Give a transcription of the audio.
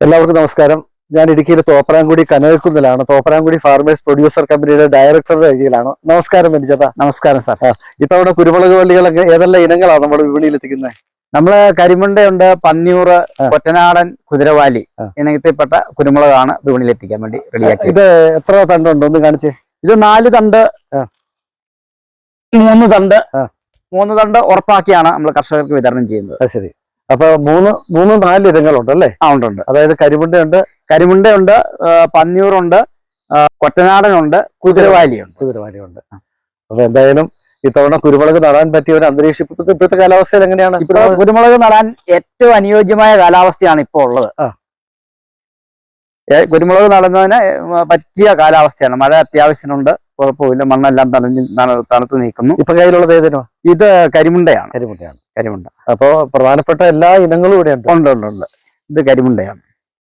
എല്ലാവർക്കും നമസ്കാരം. ഞാൻ ഇടുക്കിയിലെ തോപ്പരാങ്കുടി കനകക്കുന്നിലാണ്. തോപ്പരാങ്കുടി ഫാർമേഴ്സ് പ്രൊഡ്യൂസർ കമ്പനിയുടെ ഡയറക്ടറുടെ കീഴിലാണ്. നമസ്കാരം ബെനിച്ചേട്ടാ നമസ്കാരം സാർ ഇത്തവണ കുരുമുളക് വള്ളികളൊക്കെ ഏതെല്ലാം ഇനങ്ങളാണ് നമ്മുടെ വിപണിയിൽ എത്തിക്കുന്നത് നമ്മൾ കരിമുണ്ടയുണ്ട് പന്നിയൂറ്. കൊറ്റനാടൻ കുതിരവാലി ഇനത്തിൽപ്പെട്ട കുരുമുളകാണ് വിപണിയിൽ എത്തിക്കാൻ വേണ്ടി റെഡിയാക്കി ഇത് എത്ര തണ്ടുണ്ട് ഒന്ന് കാണിച്ച്. ഇത് നാല് തണ്ട് മൂന്ന് തണ്ട് മൂന്ന് തണ്ട് ഉറപ്പാക്കിയാണ് നമ്മൾ കർഷകർക്ക് വിതരണം ചെയ്യുന്നത്. ശരി. അപ്പൊ മൂന്ന് മൂന്ന് നാല് ഇനങ്ങളുണ്ട് അല്ലേ? ആ ഉണ്ട് ഉണ്ട്. അതായത് കരിമുണ്ടയുണ്ട് കരിമുണ്ടയുണ്ട് പന്നിയൂറുണ്ട് കൊറ്റനാടനുണ്ട് കുതിരവാലിയുണ്ട്. കുതിരവാലിയുണ്ട്. അപ്പൊ എന്തായാലും ഇത്തവണ കുരുമുളക് നടാൻ പറ്റിയ ഒരു അന്തരീക്ഷം ഇപ്പോഴത്തെ കാലാവസ്ഥയിൽ എങ്ങനെയാണ്? കുരുമുളക് നടാൻ ഏറ്റവും അനുയോജ്യമായ കാലാവസ്ഥയാണ് ഇപ്പോൾ ഉള്ളത്. കുരുമുളക് നടുന്നതിന് പറ്റിയ കാലാവസ്ഥയാണ്. മഴ അത്യാവശ്യമുണ്ട് കുഴപ്പമില്ല. മണ്ണെല്ലാം തണഞ്ഞ് തണു- തണുത്ത് നീക്കുന്നു ഇപ്പൊ കയ്യിലുള്ളത് ഏതിനോ? ഇത് കരിമുണ്ടയാണ്. കരിമുണ്ടയാണ്. കരിമുണ്ട. അപ്പോ പ്രധാനപ്പെട്ട എല്ലാ ഇനങ്ങളും ഇവിടെ ഉണ്ട് ഉണ്ട് ഉണ്ട്. ഇത് കരിമുണ്ടയാണ്.